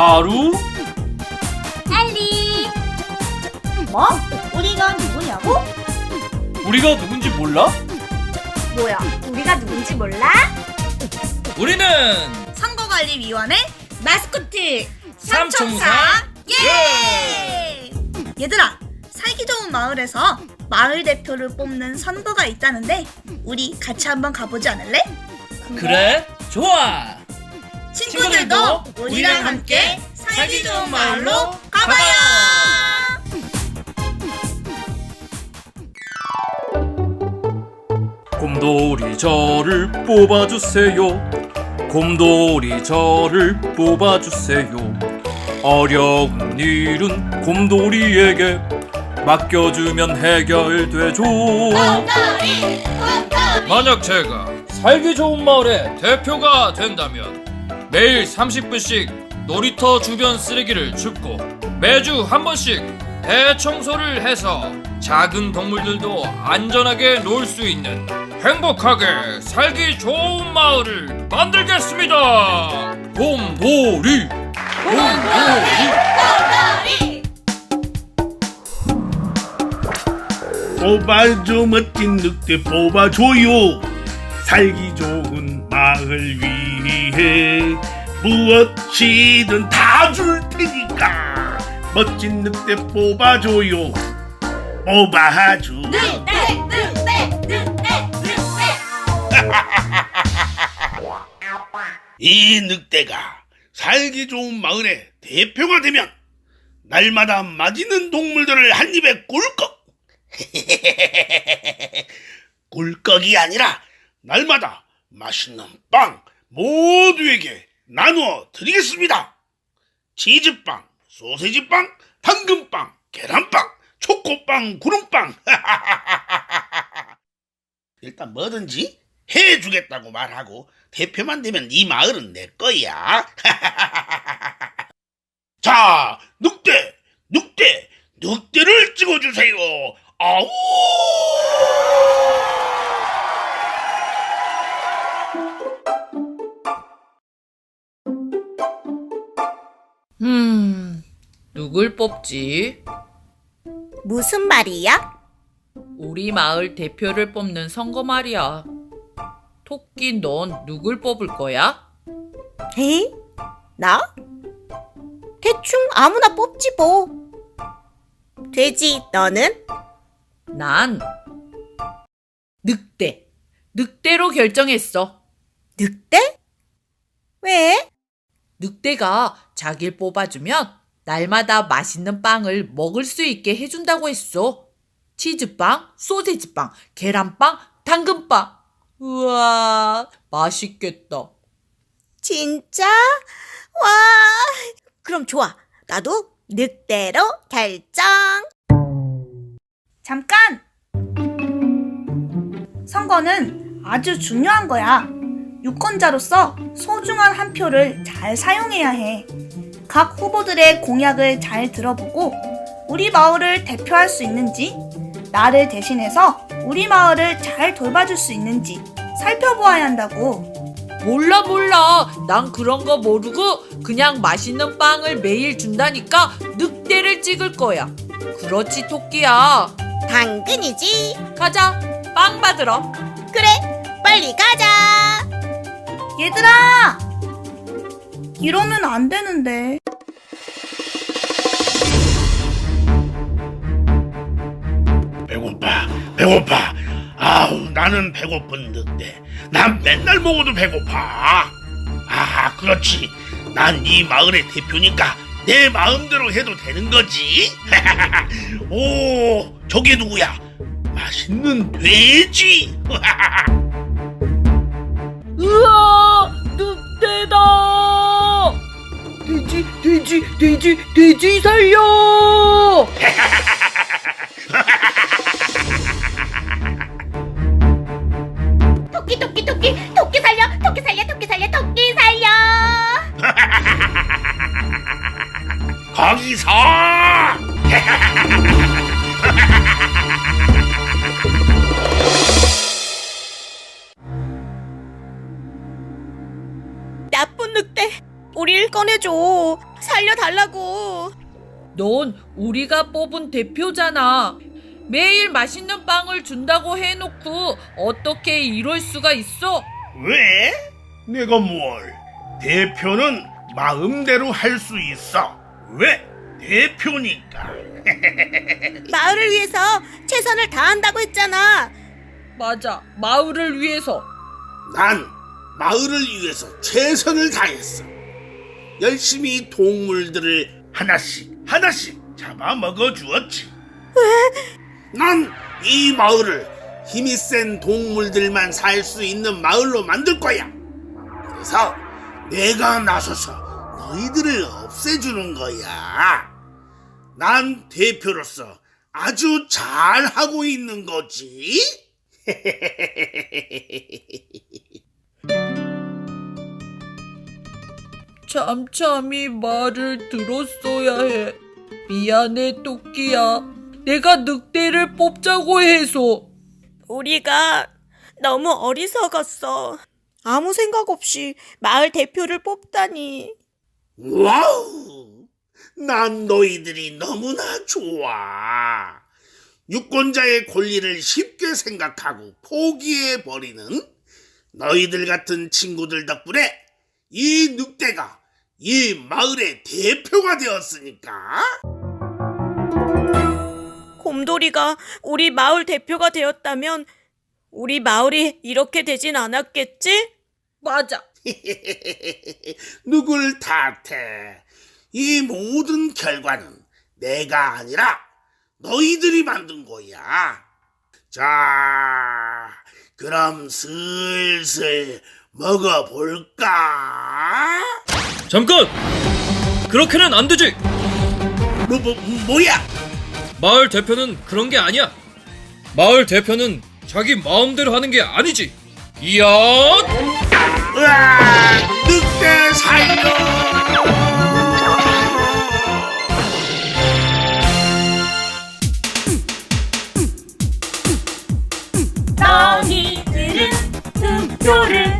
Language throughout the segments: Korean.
하루 알리 뭐? 우리가 누구냐고? 우리가 누군지 몰라? 뭐야 우리가 누군지 몰라? 우리는 선거관리위원회 마스코트 삼총사 예! 얘들아 살기 좋은 마을에서 마을 대표를 뽑는 선거가 있다는데 우리 같이 한번 가보지 않을래? 그래 좋아 친구들도 우리랑 함께 살기 좋은 마을로 가봐요! 곰돌이 저를 뽑아주세요. 곰돌이 저를 뽑아주세요. 어려운 일은 곰돌이에게 맡겨주면 해결되죠. 만약 제가 살기 좋은 마을의 대표가 된다면 매일 30분씩 놀이터 주변 쓰레기를 줍고 매주 한 번씩 대청소를 해서 작은 동물들도 안전하게 놀 수 있는 행복하게 살기 좋은 마을을 만들겠습니다. 곰돌이, 곰돌이. 뽑아줘 멋진 늑대 뽑아줘요 살기 좋은 마을 위해 무엇이든 다 줄 테니까 멋진 늑대 뽑아줘요. 뽑아줘. 이 늑대가 살기 좋은 마을의 대표가 되면 날마다 맛있는 동물들을 한 입에 꿀꺽. 꿀꺽이 아니라 날마다 맛있는 빵 모두에게 나누어 드리겠습니다. 치즈빵, 소세지빵, 당근빵, 계란빵, 초코빵, 구름빵. 일단 뭐든지 해주겠다고 말하고 대표만 되면 이 마을은 내 거야. 뽑지? 무슨 말이야? 우리 마을 대표를 뽑는 선거 말이야. 토끼, 넌 누굴 뽑을 거야? 에? 나? 대충 아무나 뽑지 뭐 돼지 너는? 난 늑대. 늑대로 결정했어. 늑대? 왜? 늑대가 자길 뽑아주면 날마다 맛있는 빵을 먹을 수 있게 해준다고 했어. 치즈빵, 소세지빵, 계란빵, 당근빵. 우와, 맛있겠다. 진짜? 와 그럼 좋아 나도 늑대로 결정 잠깐! 선거는 아주 중요한 거야. 유권자로서 소중한 한 표를 잘 사용해야 해. 각 후보들의 공약을 잘 들어보고 우리 마을을 대표할 수 있는지, 나를 대신해서 우리 마을을 잘 돌봐줄 수 있는지 살펴보아야 한다고. 몰라 몰라. 난 그런 거 모르고 그냥 맛있는 빵을 매일 준다니까 늑대를 찍을 거야. 그렇지 토끼야. 당근이지. 가자. 빵 받으러. 그래 빨리 가자. 얘들아! 이러면 안 되는데. 배고파, 배고파. 아우, 나는 배고픈 늑대. 난 맨날 먹어도 배고파. 아, 그렇지. 난 이 마을의 대표니까 내 마음대로 해도 되는 거지. 오, 저게 누구야? 맛있는 돼지. 우와 늑대다 돼지 돼지 돼지 살려! 토끼 토끼 토끼 토끼 살려 토끼 살려 토끼 살려 토끼 살려! 거기서. 나쁜 늑대 우릴 꺼내줘. 살려달라고. 넌 우리가 뽑은 대표잖아. 매일 맛있는 빵을 준다고 해놓고 어떻게 이럴 수가 있어? 왜? 내가 뭘? 대표는 마음대로 할 수 있어. 왜? 대표니까. 마을을 위해서 최선을 다한다고 했잖아. 맞아. 마을을 위해서. 난 마을을 위해서 최선을 다했어. 열심히 동물들을 하나씩 하나씩 잡아 먹어 주었지. 왜? 난이 마을을 힘이 센 동물들만 살 수 있는 마을로 만들 거야. 그래서 내가 나서서 너희들을 없애주는 거야. 난 대표로서 아주 잘 하고 있는 거지. 참참히 말을 들었어야 해. 미안해, 토끼야. 내가 늑대를 뽑자고 해서. 우리가 너무 어리석었어. 아무 생각 없이 마을 대표를 뽑다니. 와우! 난 너희들이 너무나 좋아. 유권자의 권리를 쉽게 생각하고 포기해 버리는 너희들 같은 친구들 덕분에 이 늑대가 이 마을의 대표가 되었으니까. 곰돌이가 우리 마을 대표가 되었다면 우리 마을이 이렇게 되진 않았겠지? 맞아. 누굴 탓해. 이 모든 결과는 내가 아니라 너희들이 만든 거야. 자, 그럼 슬슬 먹어볼까? 잠깐! 그렇게는 안 되지! 뭐, 뭐, 뭐야? 마을 대표는 그런 게 아니야. 마을 대표는 자기 마음대로 하는 게 아니지. 이야! 으아! 늑대 살려! 너희들은 투표를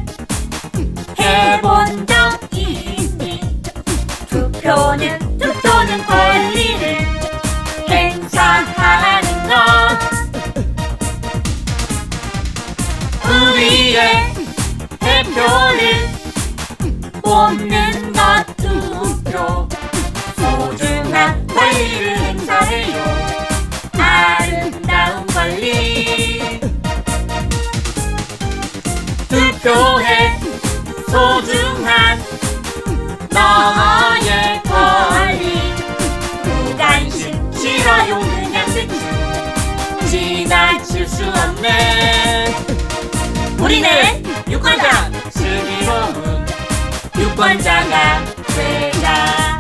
투표는 투표는 권리를 행사하는 것. 우리의 대표를 뽑는 것 투표. 소중한 권리를 행사해요. 아름다운 권리. 투표해 소중한 너의 네 우리는 유권자 슬기로운 유권자가 되자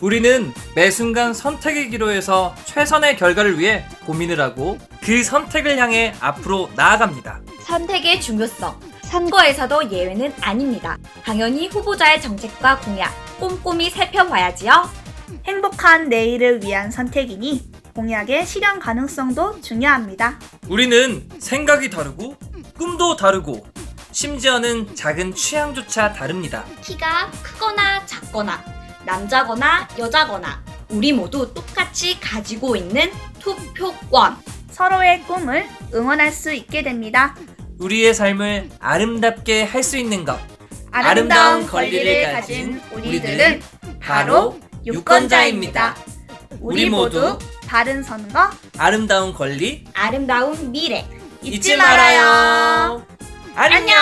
우리는 매 순간 선택의 기로에서 최선의 결과를 위해 고민을 하고 그 선택을 향해 앞으로 나아갑니다. 선택의 중요성. 선거에서도 예외는 아닙니다. 당연히 후보자의 정책과 공약 꼼꼼히 살펴봐야지요. 행복한 내일을 위한 선택이니 공약의 실현 가능성도 중요합니다. 우리는 생각이 다르고 꿈도 다르고 심지어는 작은 취향조차 다릅니다. 키가 크거나 작거나 남자거나 여자거나 우리 모두 똑같이 가지고 있는 투표권. 서로의 꿈을 응원할 수 있게 됩니다. 우리의 삶을 아름답게 할 수 있는 것. 아름다운 권리를 가진 우리들은 바로 유권자입니다. 우리 모두 바른 선거 아름다운 권리 아름다운 미래. 잊지 말아요. 안녕.